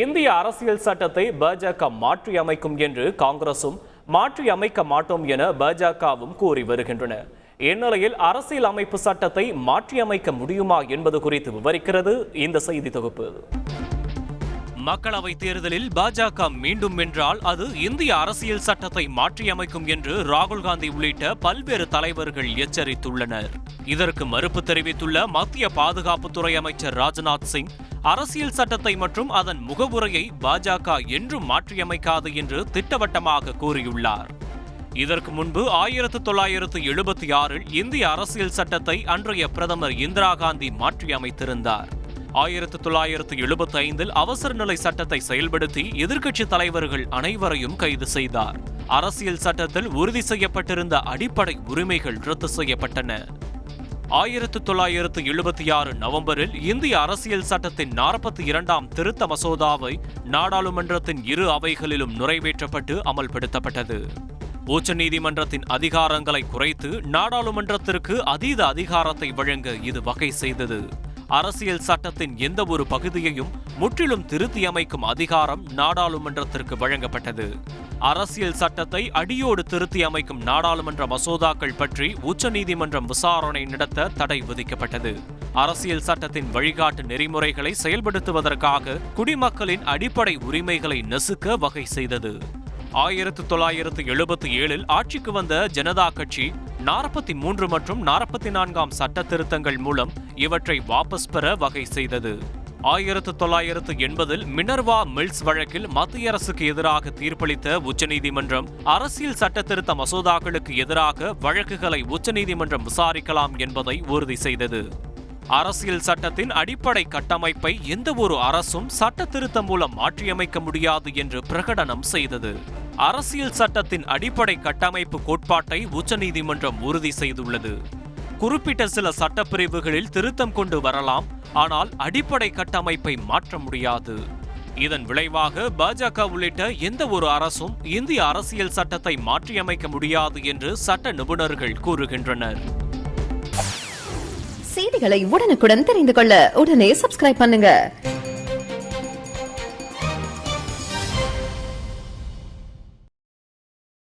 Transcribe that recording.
இந்திய அரசியல் சட்டத்தை பாஜக மாற்றி அமைக்கும் என்று காங்கிரசும் மாற்றி அமைக்க மாட்டோம் என பாஜகவும் கூறி வருகின்றன. இந்நிலையில் அரசியல் அமைப்பு சட்டத்தை மாற்றியமைக்க முடியுமா என்பது குறித்து விவரிக்கிறது இந்த செய்தி தொகுப்பு. மக்களவை தேர்தலில் பாஜக மீண்டும் வென்றால் அது இந்திய அரசியல் சட்டத்தை மாற்றியமைக்கும் என்று ராகுல் காந்தி உள்ளிட்ட பல்வேறு தலைவர்கள் எச்சரித்துள்ளனர். இதற்கு மறுப்பு தெரிவித்துள்ள மத்திய பாதுகாப்புத்துறை அமைச்சர் ராஜ்நாத் சிங் அரசியல் சட்டத்தை மற்றும் அதன் முகவுரையை பாஜக என்றும் மாற்றியமைக்காது என்று திட்டவட்டமாக கூறியுள்ளார். இதற்கு முன்பு ஆயிரத்து தொள்ளாயிரத்து எழுபத்தி ஆறில் இந்திய அரசியல் சட்டத்தை அன்றைய பிரதமர் இந்திரா காந்தி மாற்றியமைத்திருந்தார். ஆயிரத்து தொள்ளாயிரத்து எழுபத்தி ஐந்தில் அவசர நிலை சட்டத்தை செயல்படுத்தி எதிர்க்கட்சி தலைவர்கள் அனைவரையும் கைது செய்தார். அரசியல் சட்டத்தில் உறுதி செய்யப்பட்டிருந்த அடிப்படை உரிமைகள் ரத்து செய்யப்பட்டன. ஆயிரத்து தொள்ளாயிரத்து எழுபத்தி ஆறு நவம்பரில் இந்திய அரசியல் சட்டத்தின் நாற்பத்தி இரண்டாம் திருத்த மசோதாவை நாடாளுமன்றத்தின் இரு அவைகளிலும் நிறைவேற்றப்பட்டு அமல்படுத்தப்பட்டது. உச்சநீதிமன்றத்தின் அதிகாரங்களை குறைத்து நாடாளுமன்றத்திற்கு அதீத அதிகாரத்தை வழங்க இது வகை செய்தது. அரசியல் சட்டத்தின் எந்த ஒரு பகுதியையும் முற்றிலும் திருத்தி அமைக்கும் அதிகாரம் நாடாளுமன்றத்திற்கு வழங்கப்பட்டது. அரசியல் சட்டத்தை அடியோடு திருத்தி அமைக்கும் நாடாளுமன்ற மசோதாக்கள் பற்றி உச்சநீதிமன்றம் விசாரணை நடத்த தடை விதிக்கப்பட்டது. அரசியல் சட்டத்தின் வழிகாட்டு நெறிமுறைகளை செயல்படுத்துவதற்காக குடிமக்களின் அடிப்படை உரிமைகளை நசுக்க வகை செய்தது. ஆயிரத்து தொள்ளாயிரத்து எழுபத்தி ஏழில் ஆட்சிக்கு வந்த ஜனதா கட்சி நாற்பத்தி மூன்று மற்றும் நாற்பத்தி நான்காம் சட்ட திருத்தங்கள் மூலம் இவற்றை வாபஸ் பெற வகை செய்தது. ஆயிரத்து தொள்ளாயிரத்து எண்பதில் மினர்வா மில்ஸ் வழக்கில் மத்திய அரசுக்கு எதிராக தீர்ப்பளித்த உச்சநீதிமன்றம் அரசியல் சட்டத்திருத்த மசோதாக்களுக்கு எதிராக வழக்குகளை உச்சநீதிமன்றம் விசாரிக்கலாம் என்பதை உறுதி செய்தது. அரசியல் சட்டத்தின் அடிப்படை கட்டமைப்பை எந்த ஒரு அரசும் சட்ட திருத்தம் மூலம் மாற்றியமைக்க முடியாது என்று பிரகடனம் செய்தது. அரசியல் சட்டத்தின் அடிப்படை கட்டமைப்பு கோட்பாட்டை உச்சநீதிமன்றம் உறுதி செய்துள்ளது. குறிப்பிட்ட சில சட்டப்பிரிவுகளில் திருத்தம் கொண்டு வரலாம் ஆனால் அடிப்படை கட்டமைப்பை மாற்ற முடியாது. இதன் விளைவாக பாஜக உள்ளிட்ட எந்த ஒரு அரசும் இந்திய அரசியல் சட்டத்தை மாற்றியமைக்க முடியாது என்று சட்ட நிபுணர்கள் கூறுகின்றனர். செய்திகளை உடனுக்குடன் தெரிந்து கொள்ள உடனே சப்ஸ்கிரைப் பண்ணுங்க.